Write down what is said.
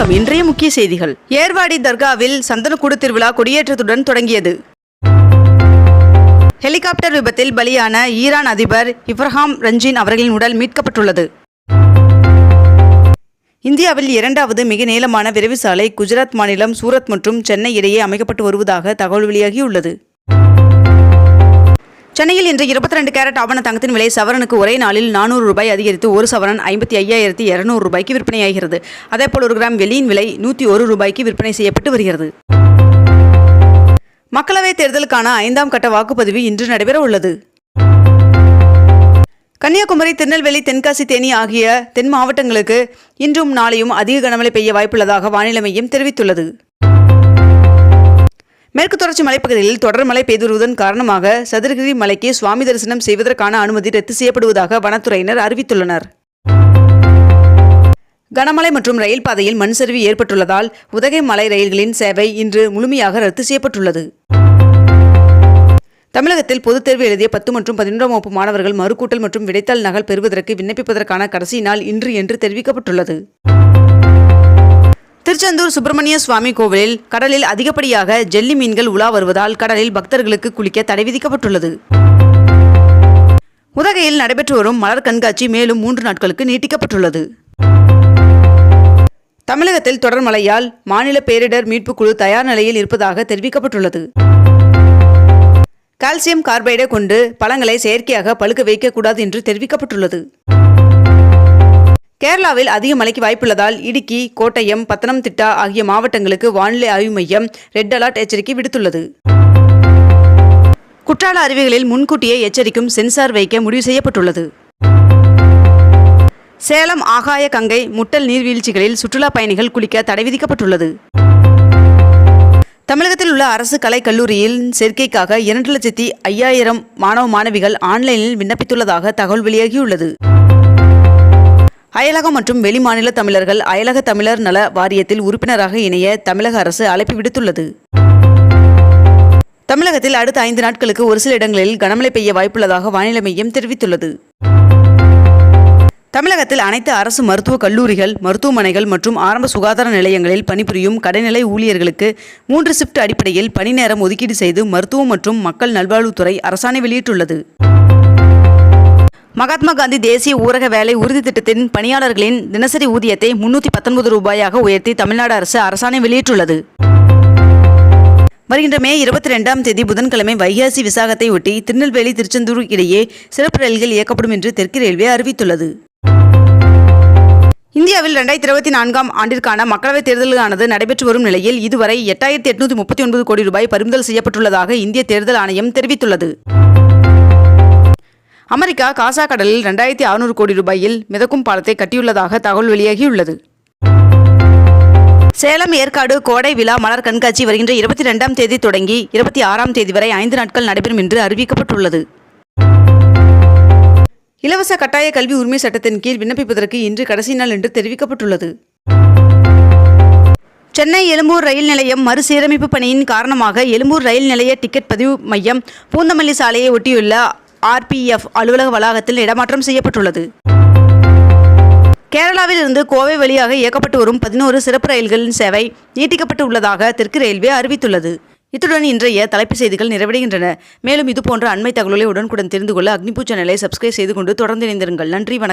வணக்கம். இன்றைய முக்கிய செய்திகள். ஏர்வாடி தர்காவில் சந்தனக்கூடு திருவிழா கொடியேற்றத்துடன் தொடங்கியது. ஹெலிகாப்டர் விபத்தில் பலியான ஈரான் அதிபர் இப்ரஹாம் ரஞ்சின் அவர்களின் உடல் மீட்கப்பட்டுள்ளது. இந்தியாவில் இரண்டாவது மிக நீளமான விரைவு சாலை குஜராத் மாநிலம் சூரத் மற்றும் சென்னை இடையே அமைக்கப்பட்டு வருவதாக தகவல் வெளியாகியுள்ளது. சென்னையில் இன்று இருபத்தி ரெண்டு கேரட் ஆவண தங்கத்தின் விலை சவரனுக்கு ஒரே நாளில் நானூறு ரூபாய் அதிகரித்து ஒரு சவரன் ஐம்பத்தி ஐயாயிரத்தி இரநூறு ரூபாய்க்கு விற்பனையாகிறது. அதேபோல் ஒரு கிராம் வெள்ளியின் விலை நூற்றி ஒரு ரூபாய்க்கு விற்பனை செய்யப்பட்டு வருகிறது. மக்களவைத் தேர்தலுக்கான ஐந்தாம் கட்ட வாக்குப்பதிவு இன்று நடைபெற உள்ளது. கன்னியாகுமரி திருநெல்வேலி தென்காசி தேனி ஆகிய தென் மாவட்டங்களுக்கு இன்றும் நாளையும் அதிக கனமழை பெய்ய வாய்ப்புள்ளதாக வானிலை மையம் தெரிவித்துள்ளது. மேற்கு தொடர்ச்சி மலைப்பகுதியில் தொடர் மழை பெய்து வருவதன் காரணமாக சதுரகிரி மலைக்கு சுவாமி தரிசனம் செய்வதற்கான அனுமதி ரத்து செய்யப்படுவதாக வனத்துறையினர் அறிவித்துள்ளனர். கனமழை மற்றும் ரயில் பாதையில் மண் சரிவு ஏற்பட்டுள்ளதால் உதகை மலை ரயில்களின் சேவை இன்று முழுமையாக ரத்து செய்யப்பட்டுள்ளது. தமிழகத்தில் பொதுத் தேர்வு எழுதிய பத்து மற்றும் பதினொன்றாம் வகுப்பு மாணவர்கள் மறுக்கூட்டல் மற்றும் விடைத்தாள் நகல் பெறுவதற்கு விண்ணப்பிப்பதற்கான கடைசி நாள் இன்று என்று தெரிவிக்கப்பட்டுள்ளது. திருச்செந்தூர் சுப்பிரமணிய சுவாமி கோவிலில் கடலில் அதிகப்படியாக ஜெல்லி மீன்கள் உலா வருவதால் கடலில் பக்தர்களுக்கு குளிக்க தடை விதிக்கப்பட்டுள்ளது. உதகையில் நடைபெற்று வரும் மலர் கண்காட்சி மேலும் மூன்று நாட்களுக்கு நீட்டிக்கப்பட்டுள்ளது. தமிழகத்தில் தொடர் மழையால் மாநில பேரிடர் மீட்புக் குழு தயார் நிலையில் இருப்பதாக தெரிவிக்கப்பட்டுள்ளது. கால்சியம் கார்பைடை கொண்டு பழங்களை செயற்கையாக பழுக்க வைக்கக்கூடாது என்று தெரிவிக்கப்பட்டுள்ளது. கேரளாவில் அதிக மழைக்கு வாய்ப்புள்ளதால் இடுக்கி கோட்டயம் பத்தனம்திட்டா ஆகிய மாவட்டங்களுக்கு வானிலை ஆய்வு மையம் ரெட் அலர்ட் எச்சரிக்கை விடுத்துள்ளது. குற்றால அருவிகளில் முன்கூட்டியே எச்சரிக்கும் சென்சார் வைக்க முடிவு செய்யப்பட்டுள்ளது. சேலம் ஆகாய கங்கை முட்டல் நீர்வீழ்ச்சிகளில் சுற்றுலா பயணிகள் குளிக்க தடை விதிக்கப்பட்டுள்ளது. தமிழகத்தில் உள்ள அரசு கலைக் கல்லூரியில் சேர்க்கைக்காக இரண்டு லட்சத்தி ஐயாயிரம் மாணவ மாணவிகள் ஆன்லைனில் விண்ணப்பித்துள்ளதாக தகவல் வெளியாகியுள்ளது. அயலகம் மற்றும் வெளிமாநில தமிழர்கள் அயலக தமிழர் நல வாரியத்தில் உறுப்பினராக இணைய தமிழக அரசு அழைப்பு விடுத்துள்ளது. தமிழகத்தில் அடுத்த ஐந்து நாட்களுக்கு ஒரு சில இடங்களில் கனமழை பெய்ய வாய்ப்புள்ளதாக வானிலை மையம் தெரிவித்துள்ளது. தமிழகத்தில் அனைத்து அரசு மருத்துவக் கல்லூரிகள் மருத்துவமனைகள் மற்றும் ஆரம்ப சுகாதார நிலையங்களில் பணிபுரியும் கடைநிலை ஊழியர்களுக்கு மூன்று ஷிப்ட் அடிப்படையில் பணி நேரம் ஒதுக்கீடு செய்து மருத்துவம் மற்றும் மக்கள் நல்வாழ்வுத்துறை அரசாணை வெளியிட்டுள்ளது. மகாத்மா காந்தி தேசிய ஊரக வேலை உறுதி திட்டத்தின் பணியாளர்களின் தினசரி ஊதியத்தை முன்னூற்றி பத்தொன்பது ரூபாயாக உயர்த்தி தமிழ்நாடு அரசு அரசாணை வெளியிட்டுள்ளது. வருகின்ற மே இருபத்தி ரெண்டாம் தேதி புதன்கிழமை வைகாசி விசாகத்தை ஒட்டி திருநெல்வேலி திருச்செந்தூர் இடையே சிறப்பு ரயில்கள் இயக்கப்படும் என்று தெற்கு ரயில்வே அறிவித்துள்ளது. இந்தியாவில் ரெண்டாயிரத்தி இருபத்தி நான்காம் ஆண்டிற்கான மக்களவைத் தேர்தலானது நடைபெற்று வரும் நிலையில் இதுவரை எட்டாயிரத்தி எட்நூத்தி முப்பத்தி ஒன்பது கோடி ரூபாய் பறிமுதல் செய்யப்பட்டுள்ளதாக இந்திய தேர்தல் ஆணையம் தெரிவித்துள்ளது. அமெரிக்கா காசா கடலில் ரெண்டாயிரத்தி அறுநூறு கோடி ரூபாயில் மிதக்கும் பாலத்தை கட்டியுள்ளதாக தகவல் வெளியாகியுள்ளது. சேலம் ஏற்காடு கோடை விழா மலர் கண்காட்சி வருகின்ற இருபத்தி ரெண்டாம் தேதி தொடங்கி இருபத்தி ஆறாம் தேதி வரை ஐந்து நாட்கள் நடைபெறும் என்று அறிவிக்கப்பட்டுள்ளது. இலவச கட்டாய கல்வி உரிமை சட்டத்தின் கீழ் விண்ணப்பிப்பதற்கு இன்று கடைசி நாள் என்று தெரிவிக்கப்பட்டுள்ளது. சென்னை எழும்பூர் ரயில் நிலையம் மறுசீரமைப்பு பணியின் காரணமாக எழும்பூர் ரயில் நிலைய டிக்கெட் பதிவு மையம் பூந்தமல்லி சாலையை ஒட்டியுள்ள ஆர்பிஎஃப் அலுவலக வளாகத்தில் இடமாற்றம் செய்யப்பட்டுள்ளது. கேரளாவில் இருந்து கோவை வழியாக இயக்கப்பட்டு வரும் பதினோரு சிறப்பு ரயில்களின் சேவை நீட்டிக்கப்பட்டு உள்ளதாக தெற்கு ரயில்வே அறிவித்துள்ளது. இத்துடன் இன்றைய தலைப்புச் செய்திகள் நிறைவடைகின்றன. மேலும் இதுபோன்ற அண்மை தகவல்களை உடனுக்குடன் தெரிந்து கொள்ள அக்னிபூ சேனலை சப்ஸ்கிரைப் செய்து கொண்டு தொடர்ந்து இணைந்திருங்கள். நன்றி வணக்கம்.